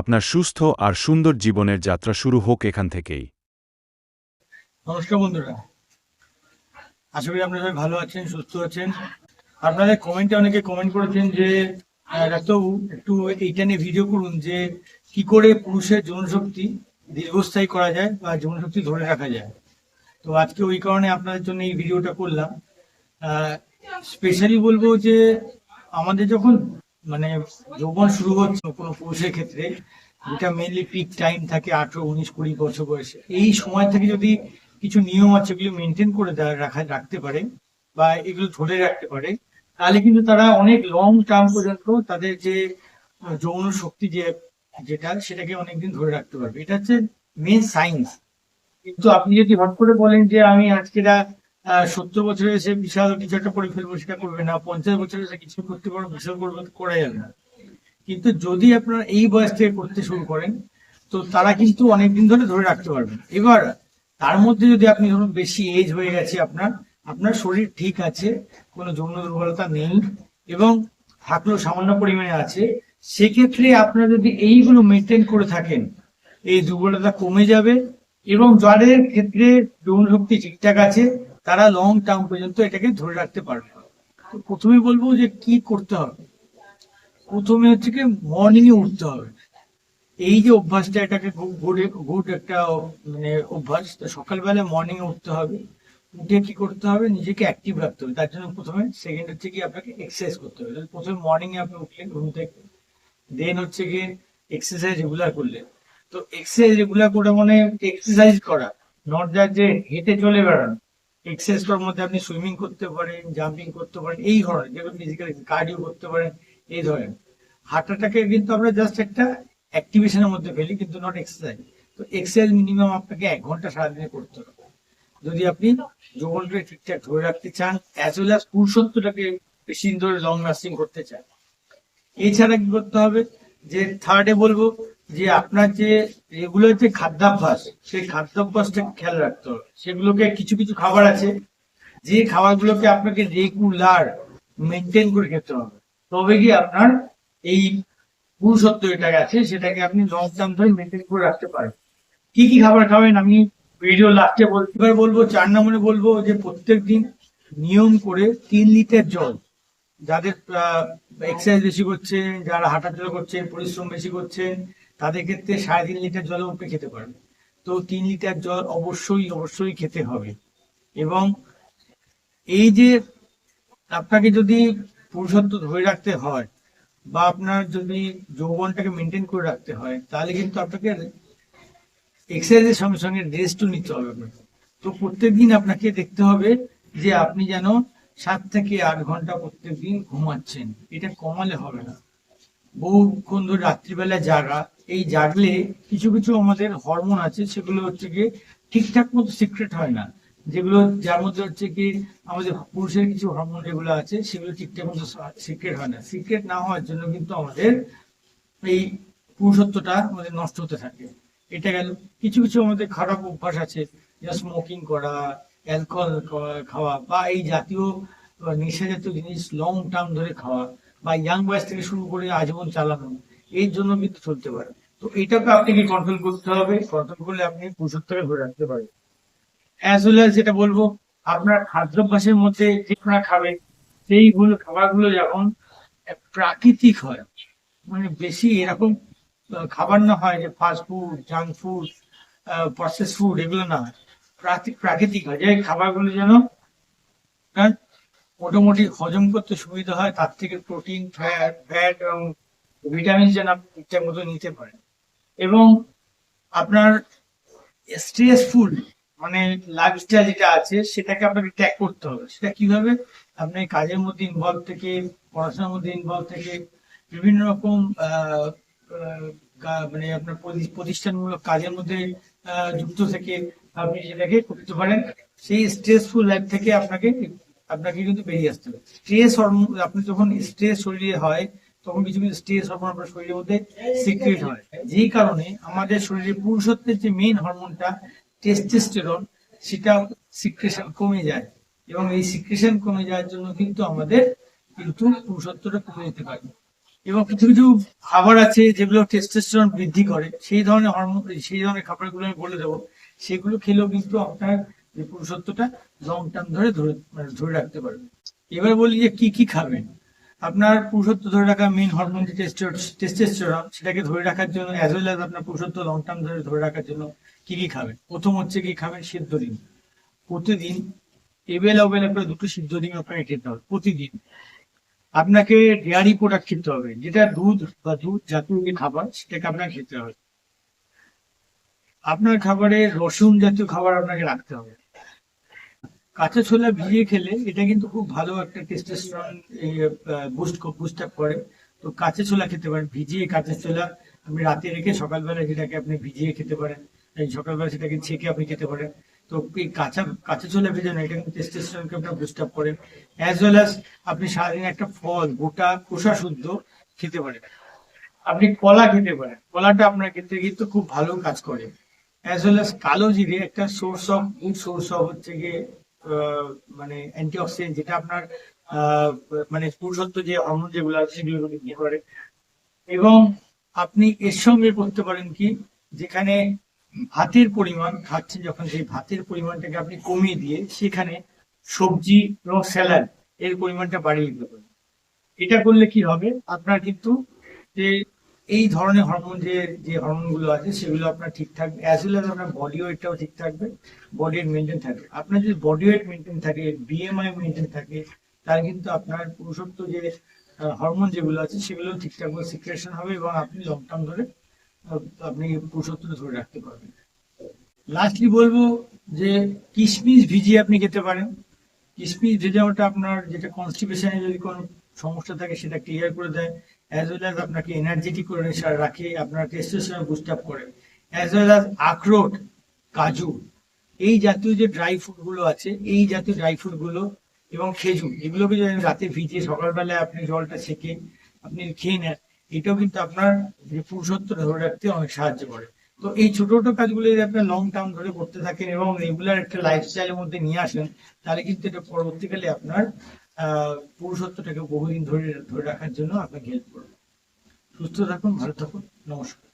আপনার সুস্থ আর সুন্দর জীবনের যাত্রা শুরু হোক এখান থেকেই। নমস্কার বন্ধুরা। আশা করি আপনারা সবাই ভালো আছেন, সুস্থ আছেন। আপনাদের কমেন্টে অনেকে কমেন্ট করেছেন যে ডাক্তারবাবু, একটু এইটা নিয়ে ভিডিও করুন যে, কি করে পুরুষের যৌনশক্তি দীর্ঘস্থায়ী করা যায় বা যৌনশক্তি ধরে রাখা যায়। তো আজকে ওই কারণে আপনাদের জন্য এই ভিডিওটা করলাম। স্পেশালি বলব যে, আমাদের যখন মানে যৌবন শুরু হচ্ছে কোনো পুরুষের ক্ষেত্রে, যেটা মেনলি পিক টাইম থাকে আঠেরো, উনিশ, কুড়ি বছর বয়সে। এই সময় থেকে যদি কিছু নিয়ম আছে এগুলো মেনটেন করে রাখা, রাখতে পারে বা এগুলো ধরে রাখতে পারে, তাহলে কিন্তু তারা অনেক লং টার্ম পর্যন্ত তাদের যে যৌন শক্তি যে, যেটা, সেটাকে অনেকদিন ধরে রাখতে পারবে। এটা হচ্ছে মেন সাইন্স কিন্তু আপনি যদি হট করে বলেন যে আমি আজকেরা সত্তর বছরে এসে বিশাল কিছু একটা করে ফেলব সেটা করবে না, পঞ্চাশ বছরে এসে কিছু করতে পারব বিশাল করব করা যাবে না। কিন্তু যদি আপনারা এই বয়স থেকে করতে শুরু করেন, তো তারা কিন্তু অনেকদিন ধরে ধরে রাখতে পারবেন। এবার, তার মধ্যে যদি আপনি ধরুন বেশি এজ হয়ে গেছে আপনার আপনার শরীর ঠিক আছে, কোনো যৌন দুর্বলতা নেই এবং থাকলেও সামান্য পরিমাণে আছে, সেক্ষেত্রে আপনারা যদি এইগুলো মেনটেন করে থাকেন, এই দুর্বলতা কমে যাবে এবং যাদের ক্ষেত্রে যৌন শক্তি ঠিকঠাক আছে তারা লং টার্ম পর্যন্ত এটাকে ধরে রাখতে পারবে তো প্রথমে বলব যে কি করতে হবে? প্রথমে হচ্ছে কি মর্নিং এ উঠতে হবে। এই যে অভ্যাসটা, এটাকে গুড একটা মানে অভ্যাস সকালবেলা মর্নিং এ উঠতে হবে। উঠে কি করতে হবে? নিজেকে অ্যাক্টিভ রাখতে হবে। তার জন্য প্রথমে সেকেন্ড হচ্ছে কি আপনাকে এক্সারসাইজ করতে হবে। প্রথমে মর্নিং এ আপনি উঠলেন, ঘুম থেকে দেন হচ্ছে গিয়ে এক্সারসাইজ রেগুলার করলেন। তো এক্সারসাইজ রেগুলার করে মানে এক্সারসাইজ করা নট দ্যাট যে হেঁটে চলে বেড়ানো। এক্সারসাইজ করার মধ্যে আপনি সুইমিং করতে পারেন জাম্পিং করতে পারেন, এই ধরনের যেগুলো ফিজিক্যাল কার্ডিও করতে পারেন, এই ধরনের। হাঁটাটাকে কিন্তু আমরা জাস্ট একটা অ্যাক্টিভেশনের মধ্যে ফেলি, কিন্তু নট এক্সারসাইজ তো এক্সারসাইজ মিনিমাম আপনাকে এক ঘণ্টা সারাদিনে করতে হবে। যদি আপনি যৌবনটাকে ঠিকঠাক ধরে রাখতে চান অ্যাজ ওয়েল অ্যাজ পুরুষত্বটাকে বেশি ধরে লং লাস্টিং করতে চান। এছাড়া কি করতে হবে? যে থার্ডে বলব যে আপনার যে রেগুলার যে খাদ্যাভ্যাস, সেই খাদ্যাভ্যাসটা খেয়াল রাখতে হবে। সেগুলোকে কিছু কিছু খাবার আছে, যে খাবারগুলোকে আপনাকে রেগুলার মেনটেন করে খেতে হবে। তবে গিয়ে আপনার এই পুরুষত্ব এটা আছে, সেটাকে আপনি লং টার্ম ধরে মেনটেন করে রাখতে পারেন। কি কি খাবার খাবেন আমি ভিডিও লাস্টে বলতে এবার বলব, চার নম্বরে বলব যে প্রত্যেক দিন নিয়ম করে তিন লিটার জল, যাদের এক্সারসাইজ বেশি করছেন, যারা হাঁটাচলা করছেন, পরিশ্রম বেশি করছেন তাদের ক্ষেত্রে সাড়ে তিন লিটার জল উপরে খেতে পারেন। তো তিন লিটার জল অবশ্যই অবশ্যই খেতে হবে। এবং এই যে আপনাকে যদি পুরুষত্ব ধরে রাখতে হয় বা আপনার যদি যৌবনটাকে মেনটেন করে রাখতে হয়, তাহলে কিন্তু আপনাকে এক্সারসাইজের সঙ্গে সঙ্গে রেস্টও নিতে হবে আপনাকে। তো প্রত্যেকদিন আপনাকে দেখতে হবে যে আপনি যেন সাত থেকে আট ঘণ্টা প্রত্যেক দিন ঘুমাচ্ছেন। এটা কমালে হবে না। বহুক্ষণ ধরে রাত্রিবেলা জাগা। এই জাগলে কিছু কিছু আমাদের হরমোন আছে, সেগুলো হচ্ছে কি ঠিকঠাক মতো সিক্রেট হয় না। যেগুলো, যার মধ্যে হচ্ছে কি আমাদের পুরুষের কিছু হরমোন যেগুলো আছে, সেগুলো ঠিকঠাক মতো সিক্রেট হয় না। সিক্রেট না হওয়ার জন্য কিন্তু আমাদের এই পুরুষত্বটা আমাদের নষ্ট হতে থাকে। এটা গেল। কিছু কিছু আমাদের খারাপ অভ্যাস আছে যা স্মোকিং করা অ্যালকোহল খাওয়া বা এই জাতীয় নেশা জাতীয় জিনিস লং টার্ম ধরে খাওয়া। বা ইয়াং বয়স থেকে শুরু করে আজীবন চালানো, এর জন্য কিন্তু চলতে পারে। তো এটাকে আপনি কি কন্ট্রোল করতে হবে। কন্ট্রোল করলে আপনি পুরুষত্বকে ধরে রাখতে পারবেন। অ্যাজ ওয়েল অ্যাজ যেটা বলব, আপনার খাদ্যাভ্যাসের মধ্যে যে খাবেন সেইগুলো খাবারগুলো যখন প্রাকৃতিক হয় মানে বেশি এরকম খাবার না হয় যে fast food junk food process food এগুলো না হয়। প্রাকৃ- প্রাকৃতিক হয়। যে খাবারগুলো যেন আপনার মোটামুটি হজম করতে সুবিধা হয়, তার থেকে প্রোটিন ফ্যাট ফ্যাট এবং ভিটামিন যেন আপনি ঠিকঠাক মতো নিতে পারেন। এবং আপনার স্ট্রেসফুল মানে লাইফস্টাইল যেটা আছে, সেটাকে আপনাকে ত্যাগ করতে হবে। সেটা কীভাবে? আপনি কাজের মধ্যে ইনভলভ থেকে, পড়াশোনার মধ্যে ইনভলভ থেকে, বিভিন্ন রকম মানে আপনার প্রতি- প্রতিষ্ঠানমূলক কাজের মধ্যে যুক্ত থেকে আপনি সেটাকে করতে পারেন। সেই স্ট্রেসফুল লাইফ থেকে আপনাকে আপনাকে কিন্তু বেরিয়ে আসতে হবে। স্ট্রেস হরমোন আপনি যখন স্ট্রেস শরীরে হয়, তখন কিছু কিছু স্ট্রেস হরমোন আপনার শরীরের মধ্যে সিক্রেট হয়। যেই কারণে আমাদের শরীরে পুরুষত্বের যে মেইন হরমোনটা টেস্টোস্টেরন সেটা সিক্রেশন কমে যায়। এবং এই সিক্রেশন কমে যাওয়ার জন্য কিন্তু আমাদের কিন্তু পুরুষত্বটা কমে যেতে পারে। এবং কিছু কিছু খাবার আছে যেগুলো টেস্টোস্টেরন বৃদ্ধি করে, সেই ধরনের হরমোন সেই ধরনের খাবারগুলো আমি বলে দেবো। সেগুলো খেলেও কিন্তু আপনার যে পুরুষত্বটা লং টার্ম ধরে ধরে মানে ধরে রাখতে পারবে। এবার বলি যে কি কি খাবেন আপনার পুরুষত্ব ধরে রাখা মেন হরমোন সেটাকে ধরে রাখার জন্য অ্যাজ ওয়েল অ্যাজ আপনার পুরুষত্ব লং টার্ম ধরে ধরে রাখার জন্য কি কি খাবেন প্রথম হচ্ছে কি খাবেন সিদ্ধ ডিম। প্রতিদিন এবেলা ওবেলা করে দুটো সিদ্ধ ডিম আপনাকে খেতে হবে, প্রতিদিন। আপনাকে ডেয়ারি প্রোডাক্ট খেতে হবে, যেটা দুধ বা দুধ জাতীয় যে খাবার, সেটাকে আপনাকে খেতে হবে। আপনার খাবারে রসুন জাতীয় খাবার আপনাকে রাখতে হবে। কাঁচা ছোলা ভিজিয়ে খেলে এটা কিন্তু খুব ভালো একটা টেস্টোস্টেরন বুস্ট বুস্ট আপ করে। তো কাঁচা ছোলা খেতে পারেন, ভিজিয়ে কাঁচা ছোলা আপনি রাতে রেখে সকালবেলা যেটাকে আপনি ভিজিয়ে খেতে পারেন সকালবেলা সেটাকে ছেঁকে আপনি খেতে পারেন। তো এই কাঁচা কাঁচা ছোলা ভেজানো, এটা কিন্তু টেস্টোস্টেরনকে আপনার বুস্ট আপ করে। অ্যাজ ওয়েল অ্যাজ আপনি সারাদিন একটা ফল, গোটা খোসা শুদ্ধ খেতে পারেন। আপনি কলা খেতে পারেন, কলাটা আপনার ক্ষেত্রে কিন্তু খুব ভালো কাজ করে। অ্যাজ ওয়েল অ্যাজ কালো জিরে একটা source of good source of হচ্ছে গিয়ে মানে অ্যান্টিঅক্সিডেন্ট যেটা আপনার মানে পুরুষত্ব যে হরমোন যেগুলো আছে সেগুলো বৃদ্ধি করে এবং আপনি এর সঙ্গে করতে পারেন কি, যেখানে ভাতের পরিমাণ খাচ্ছেন, যখন সেই ভাতের পরিমাণটাকে আপনি কমিয়ে দিয়ে সেখানে সবজি এবং স্যালাড এর পরিমাণটা বাড়িয়ে দিতে পারেন। এটা করলে কি হবে? আপনার কিন্তু যে এই ধরনের হরমোন যে যে হরমোনগুলো আছে, সেগুলো আপনার ঠিক থাকবে। অ্যাজ ওয়েল অ্যাজ আপনার বডি ওয়েটটাও ঠিক থাকবে বডি ওয়েট মেনটেন থাকবে। আপনার যদি বডি ওয়েট মেনটেন থাকে বিএমআই মেনটেন থাকে, তাহলে কিন্তু আপনার পুরুষত্ব যে হরমোন যেগুলো আছে সেগুলো ঠিকঠাক ভাবে সিক্রেশন হবে এবং আপনি লং টার্ম ধরে আপনি পুরুষত্ব ধরে রাখতে পারবেন। লাস্টলি বলব যে কিশমিশ ভিজিয়ে আপনি খেতে পারেন। কিশমিশ ভেজানোটা আপনার যেটা কনস্টিপেশনে যদি কোনো সমস্যা থাকে, সেটা ক্লিয়ার করে দেয়। অ্যাজ ওয়েল অ্যাজ আপনাকে এনার্জেটিক করে রেখে- আপনার টেস্টোস্টেরন বুস্ট আপ করে। অ্যাজ ওয়েল অ্যাজ আখরোট, কাজু। এই জাতীয় যে ড্রাই ফ্রুটগুলো আছে, এই জাতীয় ড্রাই ফ্রুটগুলো এবং খেজুর, এগুলোকে যদি রাতে ভিজিয়ে সকালবেলায় আপনি জলটা ছেঁকে আপনি খেয়ে নেন, এটাও কিন্তু আপনার যে পুরুষত্ব ধরে রাখতে অনেক সাহায্য করে। তো এই ছোট ছোট কাজগুলো যদি আপনার লং টার্ম ধরে করতে থাকেন এবং রেগুলার একটা লাইফস্টাইলের মধ্যে নিয়ে আসেন, তাহলে কিন্তু এটা পরবর্তীকালে আপনার পুরুষত্বটাকে বহুদিন ধরে ধরে রাখার জন্য আপনাকে হেল্প করবে। সুস্থ থাকুন ভালো থাকুন নমস্কার।